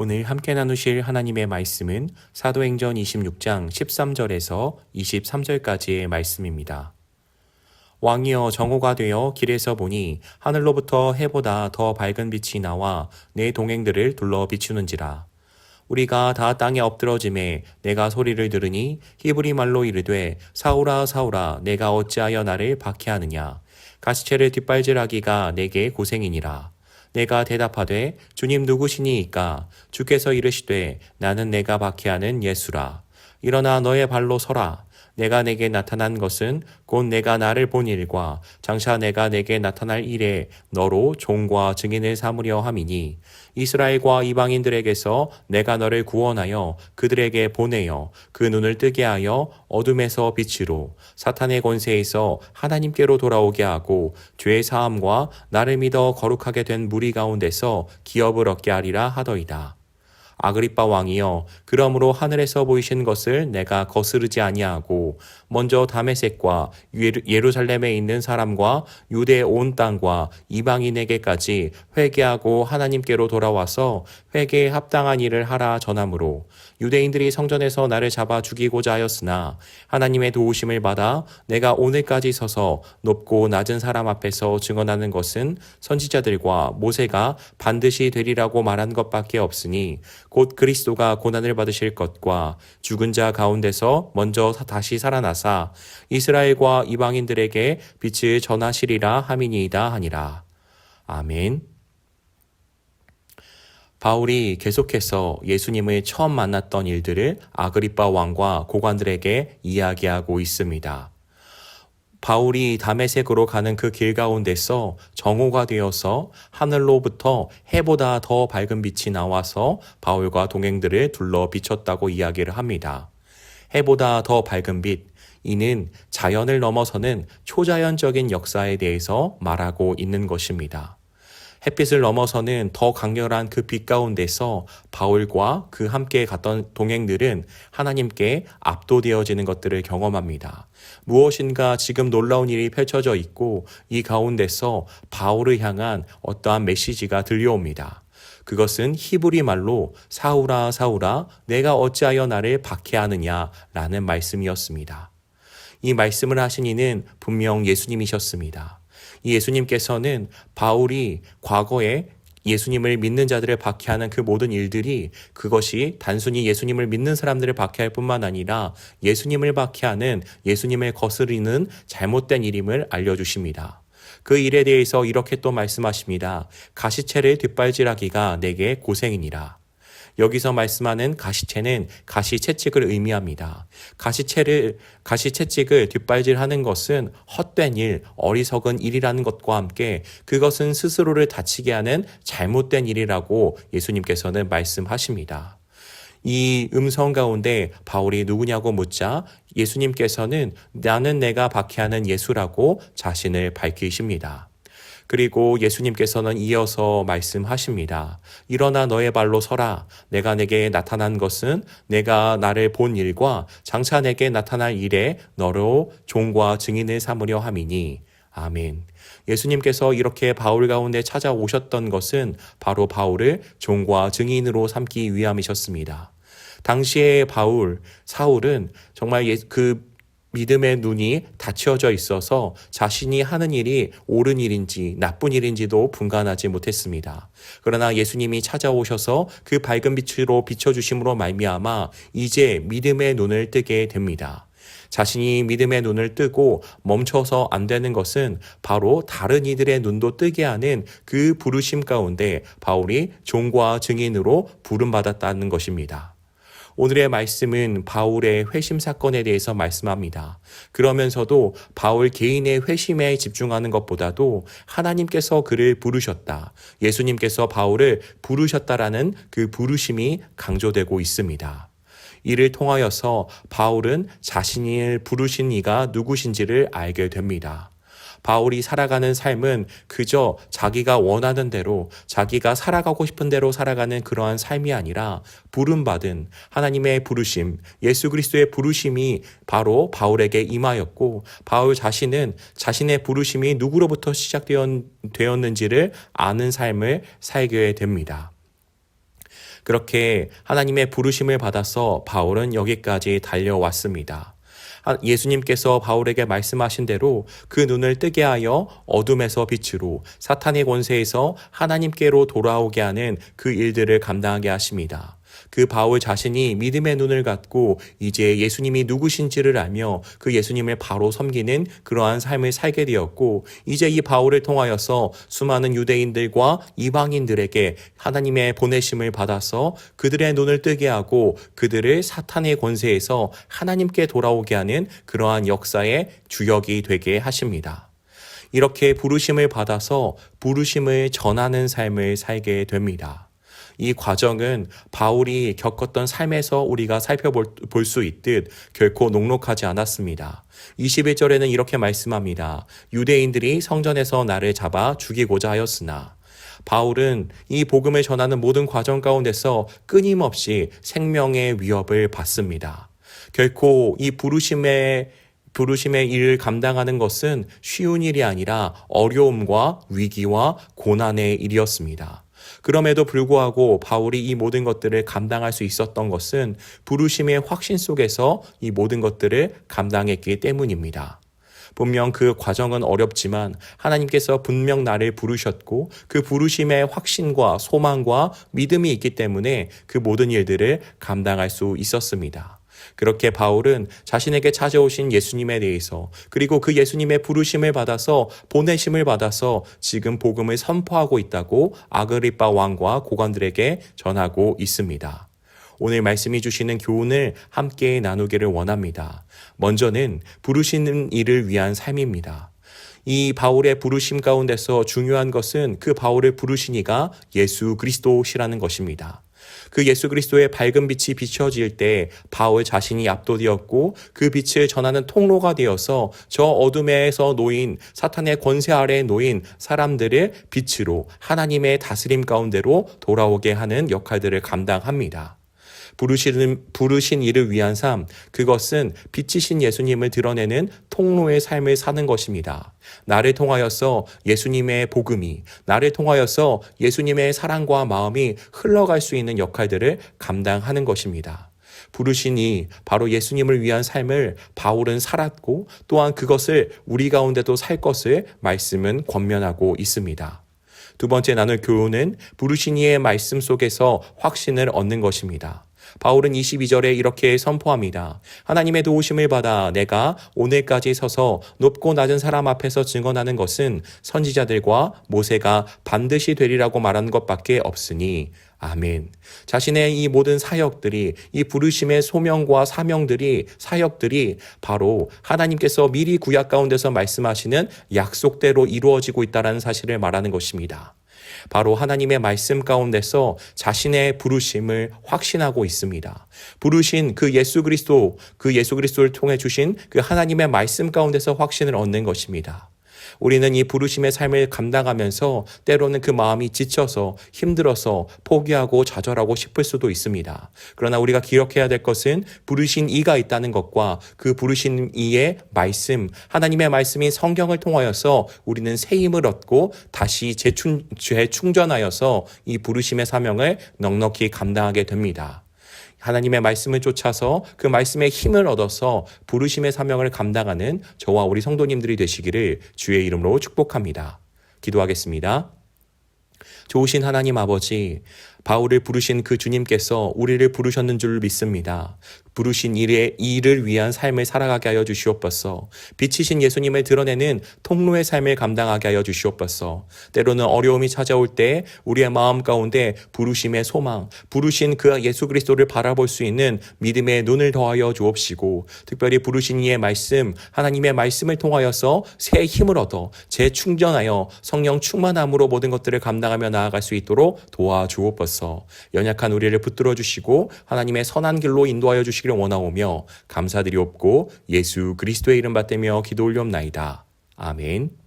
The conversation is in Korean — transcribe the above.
오늘 함께 나누실 하나님의 말씀은 사도행전 26장 13절에서 23절까지의 말씀입니다. 왕이여 정오가 되어 길에서 보니 하늘로부터 해보다 더 밝은 빛이 나와 내 동행들을 둘러 비추는지라. 우리가 다 땅에 엎드러짐에 내가 소리를 들으니 히브리 말로 이르되 사울아 사울아 내가 어찌하여 나를 박해하느냐 가시체를 뒷발질하기가 내게 고생이니라. 내가 대답하되 주님 누구시니이까? 주께서 이르시되 나는 내가 박해하는 예수라. 일어나 너의 발로 서라 내가 내게 나타난 것은 곧 내가 나를 본 일과 장차 내가 내게 나타날 일에 너로 종과 증인을 삼으려 함이니 이스라엘과 이방인들에게서 내가 너를 구원하여 그들에게 보내어 그 눈을 뜨게 하여 어둠에서 빛으로 사탄의 권세에서 하나님께로 돌아오게 하고 죄의 사함과 나를 믿어 거룩하게 된 무리 가운데서 기업을 얻게 하리라 하더이다. 아그리빠 왕이여 그러므로 하늘에서 보이신 것을 내가 거스르지 아니하고 먼저 다메섹과 예루살렘에 있는 사람과 유대 온 땅과 이방인에게까지 회개하고 하나님께로 돌아와서 회개에 합당한 일을 하라 전함으로 유대인들이 성전에서 나를 잡아 죽이고자 하였으나 하나님의 도우심을 받아 내가 오늘까지 서서 높고 낮은 사람 앞에서 증언하는 것은 선지자들과 모세가 반드시 되리라고 말한 것밖에 없으니 곧 그리스도가 고난을 받으실 것과 죽은 자 가운데서 먼저 다시 살아나사 이스라엘과 이방인들에게 빛을 전하시리라 함이니이다 하니라. 아멘. 바울이 계속해서 예수님을 처음 만났던 일들을 아그리빠 왕과 고관들에게 이야기하고 있습니다. 바울이 담에색으로 가는 그 길 가운데서 정오가 되어서 하늘로부터 해보다 더 밝은 빛이 나와서 바울과 동행들을 둘러 비쳤다고 이야기를 합니다. 해보다 더 밝은 빛, 이는 자연을 넘어서는 초자연적인 역사에 대해서 말하고 있는 것입니다. 햇빛을 넘어서는 더 강렬한 그 빛 가운데서 바울과 그 함께 갔던 동행들은 하나님께 압도되어지는 것들을 경험합니다. 무엇인가 지금 놀라운 일이 펼쳐져 있고 이 가운데서 바울을 향한 어떠한 메시지가 들려옵니다. 그것은 히브리 말로 사우라 사우라 내가 어찌하여 나를 박해하느냐 라는 말씀이었습니다. 이 말씀을 하신 이는 분명 예수님이셨습니다. 예수님께서는 바울이 과거에 예수님을 믿는 자들을 박해하는 그 모든 일들이 그것이 단순히 예수님을 믿는 사람들을 박해할 뿐만 아니라 예수님을 박해하는 예수님을 거스리는 잘못된 일임을 알려주십니다. 그 일에 대해서 이렇게 또 말씀하십니다. 가시채를 뒷발질하기가 내게 고생이니라. 여기서 말씀하는 가시채는 가시 채찍을 의미합니다. 가시채를 가시 채찍을 뒷발질하는 것은 헛된 일, 어리석은 일이라는 것과 함께 그것은 스스로를 다치게 하는 잘못된 일이라고 예수님께서는 말씀하십니다. 이 음성 가운데 바울이 누구냐고 묻자 예수님께서는 나는 내가 박해하는 예수라고 자신을 밝히십니다. 그리고 예수님께서는 이어서 말씀하십니다. 일어나 너의 발로 서라. 내가 내게 나타난 것은 내가 나를 본 일과 장차 내게 나타날 일에 너로 종과 증인을 삼으려 함이니. 아멘. 예수님께서 이렇게 바울 가운데 찾아오셨던 것은 바로 바울을 종과 증인으로 삼기 위함이셨습니다. 당시에 바울, 사울은 정말 그 믿음의 눈이 닫혀져 있어서 자신이 하는 일이 옳은 일인지 나쁜 일인지도 분간하지 못했습니다. 그러나 예수님이 찾아오셔서 그 밝은 빛으로 비춰주심으로 말미암아 이제 믿음의 눈을 뜨게 됩니다. 자신이 믿음의 눈을 뜨고 멈춰서 안 되는 것은 바로 다른 이들의 눈도 뜨게 하는 그 부르심 가운데 바울이 종과 증인으로 부름받았다는 것입니다. 오늘의 말씀은 바울의 회심 사건에 대해서 말씀합니다. 그러면서도 바울 개인의 회심에 집중하는 것보다도 하나님께서 그를 부르셨다. 예수님께서 바울을 부르셨다라는 그 부르심이 강조되고 있습니다. 이를 통하여서 바울은 자신을 부르신 이가 누구신지를 알게 됩니다. 바울이 살아가는 삶은 그저 자기가 원하는 대로 자기가 살아가고 싶은 대로 살아가는 그러한 삶이 아니라 부름받은 하나님의 부르심, 예수 그리스도의 부르심이 바로 바울에게 임하였고 바울 자신은 자신의 부르심이 누구로부터 시작되었는지를 아는 삶을 살게 됩니다. 그렇게 하나님의 부르심을 받아서 바울은 여기까지 달려왔습니다. 아, 예수님께서 바울에게 말씀하신 대로 그 눈을 뜨게 하여 어둠에서 빛으로 사탄의 권세에서 하나님께로 돌아오게 하는 그 일들을 감당하게 하십니다. 그 바울 자신이 믿음의 눈을 갖고 이제 예수님이 누구신지를 알며 그 예수님을 바로 섬기는 그러한 삶을 살게 되었고 이제 이 바울을 통하여서 수많은 유대인들과 이방인들에게 하나님의 보내심을 받아서 그들의 눈을 뜨게 하고 그들을 사탄의 권세에서 하나님께 돌아오게 하는 그러한 역사의 주역이 되게 하십니다. 이렇게 부르심을 받아서 부르심을 전하는 삶을 살게 됩니다. 이 과정은 바울이 겪었던 삶에서 우리가 살펴볼 수 있듯 결코 녹록하지 않았습니다. 21절에는 이렇게 말씀합니다. 유대인들이 성전에서 나를 잡아 죽이고자 하였으나 바울은 이 복음을 전하는 모든 과정 가운데서 끊임없이 생명의 위협을 받습니다. 결코 이 부르심의 부르심의 일을 감당하는 것은 쉬운 일이 아니라 어려움과 위기와 고난의 일이었습니다. 그럼에도 불구하고 바울이 이 모든 것들을 감당할 수 있었던 것은 부르심의 확신 속에서 이 모든 것들을 감당했기 때문입니다. 분명 그 과정은 어렵지만 하나님께서 분명 나를 부르셨고 그 부르심의 확신과 소망과 믿음이 있기 때문에 그 모든 일들을 감당할 수 있었습니다. 그렇게 바울은 자신에게 찾아오신 예수님에 대해서 그리고 그 예수님의 부르심을 받아서 보내심을 받아서 지금 복음을 선포하고 있다고 아그리파 왕과 고관들에게 전하고 있습니다. 오늘 말씀이 주시는 교훈을 함께 나누기를 원합니다. 먼저는 부르시는 일을 위한 삶입니다. 이 바울의 부르심 가운데서 중요한 것은 그 바울을 부르시니가 예수 그리스도시라는 것입니다. 그 예수 그리스도의 밝은 빛이 비춰질 때 바울 자신이 압도되었고 그 빛을 전하는 통로가 되어서 저 어둠에서 놓인 사탄의 권세 아래에 놓인 사람들을 빛으로 하나님의 다스림 가운데로 돌아오게 하는 역할들을 감당합니다. 부르시는, 부르신 이를 위한 삶, 그것은 빛이신 예수님을 드러내는 통로의 삶을 사는 것입니다. 나를 통하여서 예수님의 복음이, 나를 통하여서 예수님의 사랑과 마음이 흘러갈 수 있는 역할들을 감당하는 것입니다. 부르시니 바로 예수님을 위한 삶을 바울은 살았고 또한 그것을 우리 가운데도 살 것을 말씀은 권면하고 있습니다. 두 번째 나눌 교훈은 부르시니의 말씀 속에서 확신을 얻는 것입니다. 바울은 22절에 이렇게 선포합니다. 하나님의 도우심을 받아 내가 오늘까지 서서 높고 낮은 사람 앞에서 증언하는 것은 선지자들과 모세가 반드시 되리라고 말하는 것밖에 없으니 아멘. 자신의 이 모든 사역들이 이 부르심의 소명과 사명들이 사역들이 바로 하나님께서 미리 구약 가운데서 말씀하시는 약속대로 이루어지고 있다라는 사실을 말하는 것입니다. 바로 하나님의 말씀 가운데서 자신의 부르심을 확신하고 있습니다. 부르신 그 예수 그리스도, 그 예수 그리스도를 통해 주신 그 하나님의 말씀 가운데서 확신을 얻는 것입니다. 우리는 이 부르심의 삶을 감당하면서 때로는 그 마음이 지쳐서 힘들어서 포기하고 좌절하고 싶을 수도 있습니다. 그러나 우리가 기억해야 될 것은 부르신 이가 있다는 것과 그 부르신 이의 말씀, 하나님의 말씀인 성경을 통하여서 우리는 새 힘을 얻고 다시 재충, 재충전하여서 이 부르심의 사명을 넉넉히 감당하게 됩니다. 하나님의 말씀을 쫓아서 그 말씀의 힘을 얻어서 부르심의 사명을 감당하는 저와 우리 성도님들이 되시기를 주의 이름으로 축복합니다. 기도하겠습니다. 좋으신 하나님 아버지, 바울을 부르신 그 주님께서 우리를 부르셨는 줄 믿습니다. 부르신 일의 일을 위한 삶을 살아가게 하여 주시옵소서. 빛이신 예수님을 드러내는 통로의 삶을 감당하게 하여 주시옵소서. 때로는 어려움이 찾아올 때 우리의 마음 가운데 부르심의 소망, 부르신 그 예수 그리스도를 바라볼 수 있는 믿음의 눈을 더하여 주옵시고 특별히 부르신 이의 말씀, 하나님의 말씀을 통하여서 새 힘을 얻어 재충전하여 성령 충만함으로 모든 것들을 감당하며 나아갈 수 있도록 도와주옵소서. 연약한 우리를 붙들어 주시고 하나님의 선한 길로 인도하여 주시기 주시기를 원하오며 감사드리옵고 예수 그리스도의 이름 받들며 기도 올리옵나이다. 아멘.